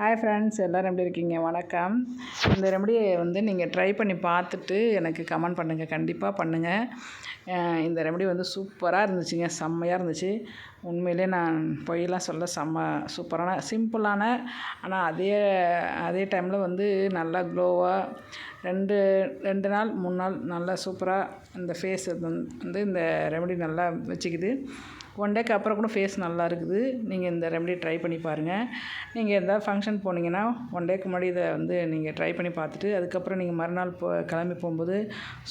Hi friends எல்லோரும் எப்படி இருக்கீங்க? வணக்கம். இந்த ரெமடியை வந்து நீங்கள் ட்ரை பண்ணி பார்த்துட்டு எனக்கு கமெண்ட் பண்ணுங்கள் கண்டிப்பாக பண்ணுங்கள் இந்த ரெமடி வந்து சூப்பராக இருந்துச்சுங்க. செம்மையாக இருந்துச்சு. உண்மையிலே நான் பொய்யெல்லாம் சொல்ல செம்ம சூப்பரான சிம்பிளான ஆனால் அதே அதே டைமில் வந்து நல்லா க்ளோவாக ரெண்டு ரெண்டு நாள் மூணு நாள் நல்லா சூப்பராக இந்த ஃபேஸ் வந்து இந்த ரெமடி நல்லா வச்சுக்குது. ஒன் டேக்கு அப்புறம் கூட ஃபேஸ் நல்லா இருக்குது. நீங்கள் இந்த ரெமடி ட்ரை பண்ணி பாருங்கள் நீங்கள் எதாவது ஃபங்க்ஷன் போனீங்கன்னா ஒன் டேக்கு முன்னாடி இதை வந்து நீங்கள் ட்ரை பண்ணி பார்த்துட்டு அதுக்கப்புறம் நீங்கள் மறுநாள் போ கிளம்பி போகும்போது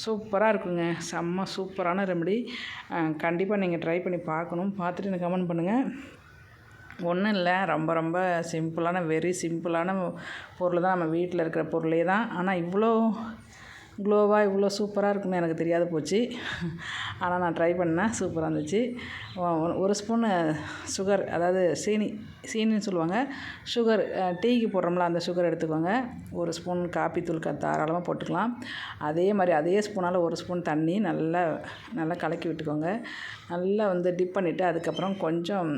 சூப்பராக இருக்குங்க. செம்ம சூப்பரான ரெமடி கண்டிப்பாக நீங்கள் ட்ரை பண்ணி பார்க்கணும். பார்த்துட்டு எனக்கு கமெண்ட் பண்ணுங்கள் ஒன்றும் இல்லை. ரொம்ப ரொம்ப சிம்பிளான வெரி சிம்பிளான பொருள் தான் நம்ம வீட்டில் இருக்கிற பொருளே தான். ஆனால் இவ்வளோ க்ளோவாக இவ்வளோ சூப்பராக இருக்குன்னு எனக்கு தெரியாது போச்சு. ஆனால் நான் ட்ரை பண்ணேன். சூப்பராக இருந்துச்சு. ஒரு ஸ்பூனு சுகர் அதாவது சீனி சீனின்னு சொல்லுவாங்க. சுகர் டீக்கு போடுறோம்ல அந்த சுகர் எடுத்துக்கோங்க. ஒரு ஸ்பூன் காப்பி தூள் க தாராளமாக போட்டுக்கலாம். அதே மாதிரி அதே ஸ்பூனால் ஒரு ஸ்பூன் தண்ணி நல்லா நல்லா கலக்கி விட்டுக்கோங்க. நல்லா வந்து டிப் பண்ணிவிட்டு அதுக்கப்புறம் கொஞ்சம்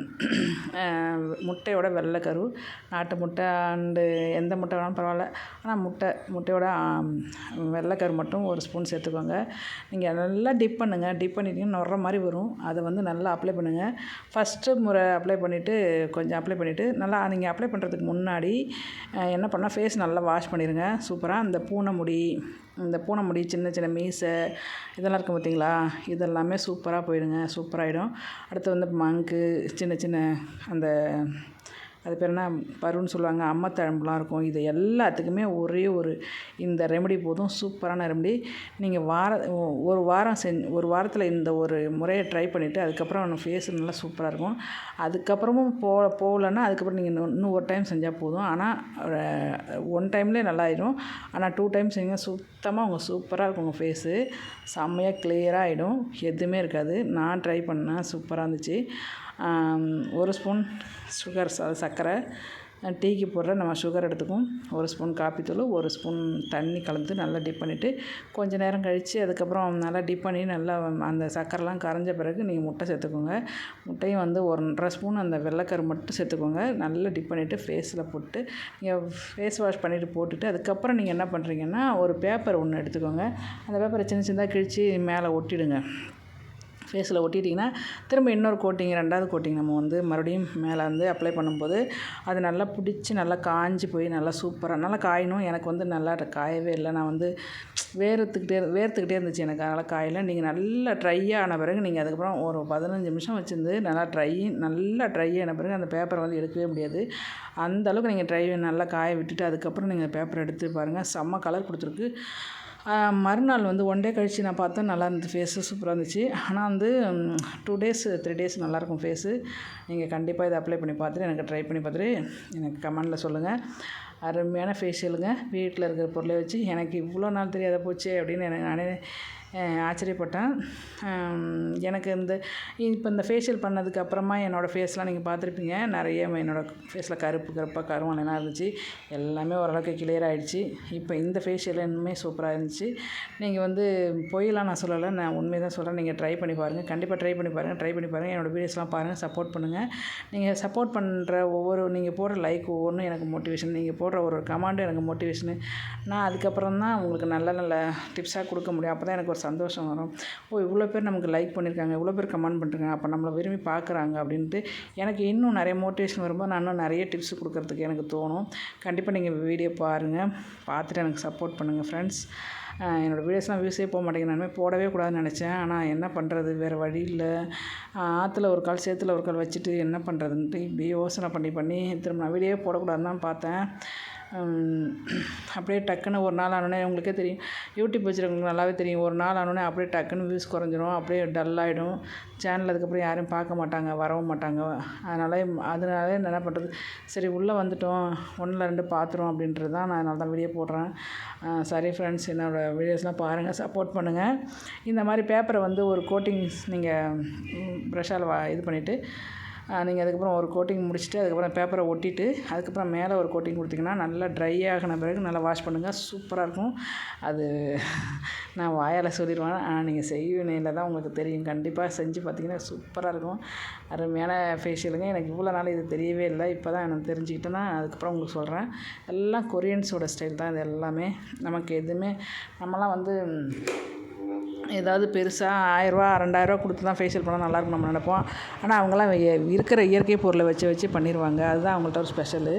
முட்டையோட வெள்ளைக்கரு நாட்டு முட்டை அண்டு எந்த முட்டை வேணாலும் பரவாயில்ல. ஆனால் முட்டை முட்டையோட வெள்ளைக்கரு மட்டும் ஒரு ஸ்பூன் சேர்த்துக்கோங்க. நீங்கள் நல்லா டிப் பண்ணுங்கள் டிப் பண்ணிட்டீங்கன்னா நுற மாதிரி வரும். அதை வந்து நல்லா அப்ளை பண்ணுங்கள் ஃபஸ்ட்டு முறை அப்ளை பண்ணிவிட்டு கொஞ்சம் அப்ளை பண்ணிவிட்டு நல்லா நீங்கள் அப்ளை பண்ணுறதுக்கு முன்னாடி என்ன பண்ணால் ஃபேஸ் நல்லா வாஷ் பண்ணிடுங்க சூப்பராக அந்த பூனை முடி இந்த பூனை முடி சின்ன சின்ன மீசை இதெல்லாம் இருக்கும் பார்த்தீங்களா இதெல்லாமே சூப்பராக போயிடுங்க. சூப்பராகிடும் அடுத்து வந்து மங்கு சின்ன சின்ன அந்த அது பேர் என்ன? பருன்னு சொல்லுவாங்க. அம்மத்தழம்புலாம் இருக்கும். இது எல்லாத்துக்குமே ஒரே ஒரு இந்த ரெமடி போதும். சூப்பரான ரெமடி நீங்கள் வார ஒரு வாரம் செஞ் ஒரு வாரத்தில் இந்த ஒரு முறையை ட்ரை பண்ணிவிட்டு அதுக்கப்புறம் ஃபேஸ் நல்லா சூப்பராக இருக்கும். அதுக்கப்புறமும் போ போகலன்னா அதுக்கப்புறம் நீங்கள் இன்னும் ஒரு டைம் செஞ்சால் போதும். ஆனால் ஒன் டைம்லேயே நல்லாயிடும் ஆனால் டூ டைம் செஞ்சால் சுத்தமாக உங்கள் சூப்பராக இருக்கும் உங்கள் ஃபேஸு செம்மையாக கிளியராக ஆகிடும் எதுவுமே இருக்காது. நான் ட்ரை பண்ணேன். சூப்பராக இருந்துச்சு. ஒரு ஸ்பூன் சுகர் சர்க்கரை டீக்கு போடுற நம்ம சுகர் எடுத்துக்கும் ஒரு ஸ்பூன் காப்பித்தூள் ஒரு ஸ்பூன் தண்ணி கலந்து நல்லா டிப் பண்ணிவிட்டு கொஞ்சம் நேரம் கழித்து அதுக்கப்புறம் நல்லா டிப் பண்ணி நல்லா அந்த சர்க்கரைலாம் கரைஞ்ச பிறகு நீங்கள் முட்டை சேர்த்துக்கோங்க. முட்டையும் வந்து ஒன்றரை ஸ்பூன் அந்த வெள்ளைக்கரு மட்டும் சேர்த்துக்கோங்க. நல்லா டிப் பண்ணிவிட்டு ஃபேஸில் போட்டு நீங்கள் ஃபேஸ் வாஷ் பண்ணிவிட்டு போட்டுட்டு அதுக்கப்புறம் நீங்கள் என்ன பண்ணுறீங்கன்னா ஒரு பேப்பர் ஒன்று எடுத்துக்கோங்க. அந்த பேப்பரை சின்ன சின்னதாக கிழித்து மேலே ஒட்டிடுங்க. ஃபேஸில் ஒட்டிட்டிங்கன்னா திரும்ப இன்னொரு கோட்டிங் ரெண்டாவது கோட்டிங் நம்ம வந்து மறுபடியும் மேலே வந்து அப்ளை பண்ணும்போது அது நல்லா பிடிச்சி நல்லா காஞ்சி போய் நல்லா சூப்பராக நல்லா காயணும். எனக்கு வந்து நல்லா காயவே இல்லை. நான் வந்து வேர்த்துக்கிட்டே வேர்த்துக்கிட்டே இருந்துச்சு எனக்கு. அதனால் காயலை. நீங்கள் நல்லா ட்ரை ஆன பிறகு நீங்கள் அதுக்கப்புறம் ஒரு பதினஞ்சு நிமிஷம் வச்சுருந்து நல்லா ட்ரை நல்லா ட்ரை ஆன பிறகு அந்த பேப்பரை வந்து எடுக்கவே முடியாது. அந்த அளவுக்கு நீங்கள் ட்ரை நல்லா காய விட்டுட்டு அதுக்கப்புறம் நீங்கள் பேப்பர் எடுத்து பாருங்கள் செம்ம கலர் கொடுத்துருக்கு. மறுநாள் வந்து ஒன் டே கழித்து நான் பார்த்தேன் நல்லா இருந்தது ஃபேஸு சூப்பராக இருந்துச்சு. ஆனால் வந்து டூ டேஸ் த்ரீ டேஸ் நல்லாயிருக்கும் ஃபேஸு நீங்கள் கண்டிப்பாக இதை அப்ளை பண்ணி பார்த்துட்டு எனக்கு ட்ரை பண்ணி பார்த்துட்டு எனக்கு கமெண்டில் சொல்லுங்கள் அருமையான ஃபேஷியலுங்க வீட்டில் இருக்கிற பொருளை வச்சு எனக்கு இவ்வளோ நாள் தெரியாத போச்சு அப்படின்னு எனக்கு நானே ஆச்சரியப்பட்டேன். எனக்கு இந்த இப்போ இந்த ஃபேஷியல் பண்ணதுக்கு அப்புறமா என்னோடய ஃபேஸ்லாம் நீங்கள் பார்த்துருப்பீங்க. நிறைய என்னோடய ஃபேஸில் கருப்பு கருப்பாக கருவாலாம் இருந்துச்சு. எல்லாமே ஓரளவுக்கு கிளியர் ஆகிடுச்சு இப்போ இந்த ஃபேஷியல் இன்னுமே சூப்பராக இருந்துச்சு. நீங்கள் வந்து பொய்யெலாம் நான் சொல்லலை. நான் உண்மையை தான் சொல்கிறேன் நீங்கள் ட்ரை பண்ணி பாருங்கள் கண்டிப்பாக ட்ரை பண்ணி பாருங்கள் ட்ரை பண்ணி பாருங்கள் என்னோடய வீடியோஸ்லாம் பாருங்கள் சப்போர்ட் பண்ணுங்கள் நீங்கள் சப்போர்ட் பண்ணுற ஒவ்வொரு நீங்கள் போடுற லைக் ஒவ்வொன்றும் எனக்கு மோட்டிவேஷன் நீங்கள் போடுற ஒரு கமாண்டும் எனக்கு மோட்டிவேஷனு நான் அதுக்கப்புறம் தான் உங்களுக்கு நல்ல நல்ல டிப்ஸாக கொடுக்க முடியும். அப்போ தான் எனக்கு ஒரு சந்தோஷம் வரும். ஓ இவ்வளோ பேர் நமக்கு லைக் பண்ணியிருக்காங்க இவ்வளோ பேர் கமெண்ட் பண்ணுறாங்க அப்போ நம்மளை விரும்பி பார்க்குறாங்க அப்படின்ட்டு எனக்கு இன்னும் நிறைய மோட்டிவேஷன் வரும்போது நான் இன்னும் நிறைய டிப்ஸ் கொடுக்குறதுக்கு எனக்கு தோணும். கண்டிப்பாக நீங்கள் வீடியோ பாருங்கள் பார்த்துட்டு எனக்கு சப்போர்ட் பண்ணுங்கள் ஃப்ரெண்ட்ஸ் என்னோடய வீடியோஸ்லாம் வியூஸே போக மாட்டேங்குது. நான் போடவே கூடாதுன்னு நினச்சேன். ஆனால் என்ன பண்ணுறது வேறு வழி இல்லை. ஆற்றுல ஒரு கால் சேத்துல ஒரு கால் வச்சுட்டு என்ன பண்ணுறதுன்ட்டு இப்படி யோசனை பண்ணி பண்ணி திரும்ப நான் வீடியோ போடக்கூடாதுன்னு தான் பார்த்தேன். அப்படியே டக்குன்னு ஒரு நாள் ஆனோடனே உங்களுக்கே தெரியும். யூடியூப் வச்சுருக்கவங்களுக்கு நல்லாவே தெரியும். ஒரு நாள் ஆனோடனே அப்படியே டக்குன்னு வியூஸ் குறைஞ்சிரும். அப்படியே டல்லாகிடும் சேனல் அதுக்கப்புறம் யாரும் பார்க்க மாட்டாங்க வரவும் மாட்டாங்க. அதனால் அதனால என்ன பண்ணுறது சரி உள்ளே வந்துட்டோம். ஒன்றில் ரெண்டு பார்த்துரும் அப்படின்றது தான் நான் அதனால தான் வீடியோ போடுறேன். சரி ஃப்ரெண்ட்ஸ் என்னோடய வீடியோஸ்லாம் பாருங்கள் சப்போர்ட் பண்ணுங்கள் இந்த மாதிரி பேப்பரை வந்து ஒரு கோட்டிங்ஸ் நீங்கள் ப்ரெஷ்ஷால் இது பண்ணிவிட்டு நீங்கள் அதுக்கப்புறம் ஒரு கோட்டிங் முடிச்சுட்டு அதுக்கப்புறம் பேப்பரை ஒட்டிட்டு அதுக்கப்புறம் மேலே ஒரு கோட்டிங் கொடுத்தீங்கன்னா நல்லா ட்ரை ஆகின பிறகு நல்லா வாஷ் பண்ணுங்கள் சூப்பராக இருக்கும். அது நான் வாயால் சொல்லிடுவேன். ஆனால் நீங்கள் செய்வினையில் தான் உங்களுக்கு தெரியும். கண்டிப்பாக செஞ்சு பார்த்தீங்கன்னா சூப்பராக இருக்கும். அருமையான ஃபேஷியலுங்க எனக்கு இவ்வளோ நாள் இது தெரியவே இல்லை. இப்போ தான் எனக்கு தெரிஞ்சுக்கிட்டு நான் அதுக்கப்புறம் உங்களுக்கு சொல்கிறேன் எல்லாம் கொரியன்ஸோட ஸ்டைல் தான் இது எல்லாமே. நமக்கு எதுவுமே நம்மலாம் வந்து ஏதாவது பெருசாக ஆயிரரூவா ரெண்டாயிரரூவா கொடுத்து தான் ஃபேஷியல் பண்ணால் நல்லாயிருக்கும் நம்ம நினைப்போம். ஆனால் அவங்களாம் இருக்கிற இயற்கை பொருளை வச்சு வச்சு பண்ணிடுவாங்க அதுதான் அவங்கள்ட்ட ஒரு ஸ்பெஷலு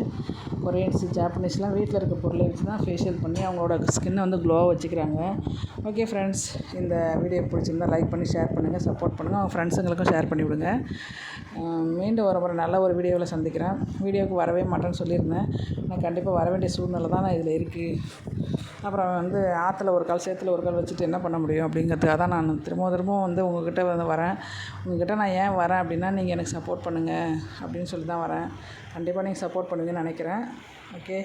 கொரியன்ஸு ஜாப்பனீஸ்லாம் வீட்டில் இருக்க பொருளை வச்சு தான் ஃபேஷியல் பண்ணி அவங்களோட ஸ்கின்னை வந்து க்ளோவாக வச்சுக்கிறாங்க. ஓகே ஃப்ரெண்ட்ஸ் இந்த வீடியோ பிடிச்சிருந்தா லைக் பண்ணி ஷேர் பண்ணுங்கள் சப்போர்ட் பண்ணுங்கள் அவங்க ஃப்ரெண்ட்ஸுங்களுக்கும் ஷேர் பண்ணி விடுங்க. மீண்டும் ஒரு முறை நல்ல ஒரு வீடியோவில் சந்திக்கிறேன். வீடியோவுக்கு வரவே மாட்டேன்னு சொல்லியிருந்தேன். நான் கண்டிப்பாக வர வேண்டிய சூழ்நிலை தான் நான் இதில் இருக்குது அப்புறம் வந்து ஆற்றுல ஒரு கால் சேத்துல ஒரு கால் வச்சுட்டு என்ன பண்ண முடியும் அப்படிங்கிறது அதுக்காக தான் நான் திரும்ப திரும்பவும் வந்து உங்கக்கிட்ட வந்து வரேன். உங்ககிட்ட நான் ஏன் வரேன் அப்படின்னா நீங்கள் எனக்கு சப்போர்ட் பண்ணுங்கள் அப்படின்னு சொல்லி தான் வரேன். கண்டிப்பாக நீங்கள் சப்போர்ட் பண்ணுவீங்கன்னு நினைக்கிறேன். ஓகே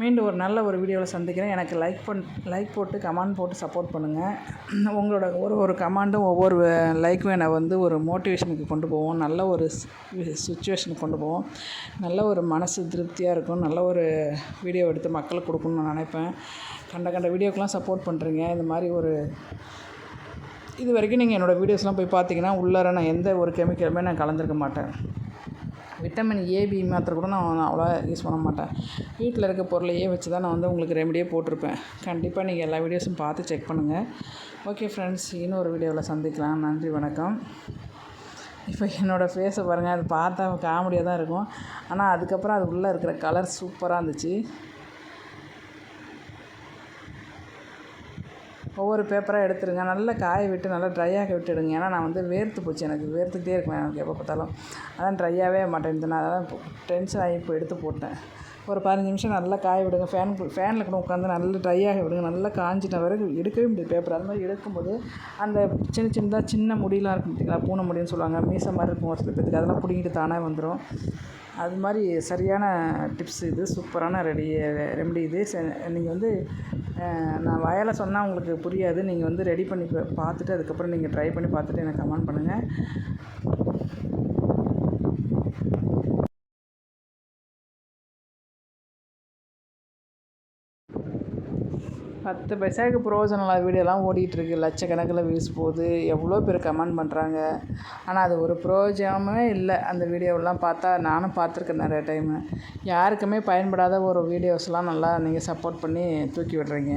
மீண்டும் ஒரு நல்ல ஒரு வீடியோவில் சந்திக்கிறேன். எனக்கு லைக் பண் லைக் போட்டு கமெண்ட் போட்டு சப்போர்ட் பண்ணுங்கள் உங்களோட ஒரு ஒரு கமெண்டும் ஒவ்வொரு லைக்கும் என்னை வந்து ஒரு மோட்டிவேஷனுக்கு கொண்டு போவோம். நல்ல ஒரு சுச்சுவேஷனுக்கு கொண்டு போவோம். நல்ல ஒரு மனசு திருப்தியாக இருக்கும். நல்ல ஒரு வீடியோ எடுத்து மக்களுக்கு கொடுக்கணும்னு நான் நினைப்பேன். கண்ட கண்ட வீடியோக்கெலாம் சப்போர்ட் பண்ணுறீங்க இந்த மாதிரி ஒரு இது வரைக்கும் நீங்கள் என்னோடய வீடியோஸ்லாம் போய் பார்த்தீங்கன்னா உள்ளார நான் எந்த ஒரு கெமிக்கலுமே நான் கலந்துருக்க மாட்டேன். விட்டமின் ஏபி மாத்திரை கூட நான் அவ்வளோ யூஸ் பண்ண மாட்டேன். வீட்டில் இருக்க பொருளையே வச்சு தான் நான் வந்து உங்களுக்கு ரெமடியே போட்டிருப்பேன். கண்டிப்பாக நீங்கள் எல்லா வீடியோஸும் பார்த்து செக் பண்ணுங்கள் ஓகே ஃப்ரெண்ட்ஸ் இன்னொரு வீடியோவில் சந்திக்கலாம். நன்றி வணக்கம். இப்போ என்னோடய ஃபேஸை பாருங்கள் அது பார்த்தா காமெடியாக தான் இருக்கும். ஆனால் அதுக்கப்புறம் அது உள்ளே இருக்கிற கலர் சூப்பராக இருந்துச்சு. ஒவ்வொரு பேப்பராக எடுத்துருங்க நல்லா காய விட்டு நல்லா ட்ரையாக விட்டுடுங்க. ஏன்னா நான் வந்து வேர்த்து போச்சு. எனக்கு வேர்த்துக்கிட்டே இருக்கேன் எனக்கு எப்போ பார்த்தாலும். அதான் ட்ரையாகவே மாட்டேன். நான் அதான் டென்ஷன் ஆகி இப்போ எடுத்து போட்டேன். ஒரு பதினஞ்சு நிமிஷம் நல்லா காய விடுங்க. ஃபேன் ஃபேனில் கூட உட்காந்து நல்லா ட்ரையாக விடுங்க. நல்லா காஞ்சிட்ட பிறகு எடுக்கவே முடியாது. பேப்பர் அது மாதிரி எடுக்கும்போது அந்த சின்ன சின்னதாக சின்ன முடியெலாம் இருக்கும். பார்த்தீங்களா? பூனை முடின்னு சொல்லுவாங்க. மீசை மாதிரி இருக்கும். ஒரு சில பேத்துக்கு. அதெல்லாம் பிடிங்கிட்டு தானே வந்துடும் அது மாதிரி சரியான டிப்ஸ் இது சூப்பரான ரெடி ரெமெடி இது. நீங்கள் வந்து நான் வாயால் சொன்னால் உங்களுக்கு புரியாது. நீங்கள் வந்து ரெடி பண்ணி பார்த்துட்டு அதுக்கப்புறம் நீங்கள் ட்ரை பண்ணி பார்த்துட்டு எனக்கு கமெண்ட் பண்ணுங்கள் பத்து பைசாவுக்கு ப்ரோஜனலாக வீடியோலாம் ஓடிட்டுருக்கு. லட்சக்கணக்கில் வியூஸ் போகுது. எவ்வளோ பேர் கமெண்ட் பண்ணுறாங்க ஆனால் அது ஒரு ப்ரோஜனமே இல்லை. அந்த வீடியோவெல்லாம் பார்த்தா நானும் பார்த்துருக்கேன் நிறைய டைமு. யாருக்குமே பயன்படாத ஒரு வீடியோஸ்லாம் நல்லா நீங்கள் சப்போர்ட் பண்ணி தூக்கி விடுறீங்க.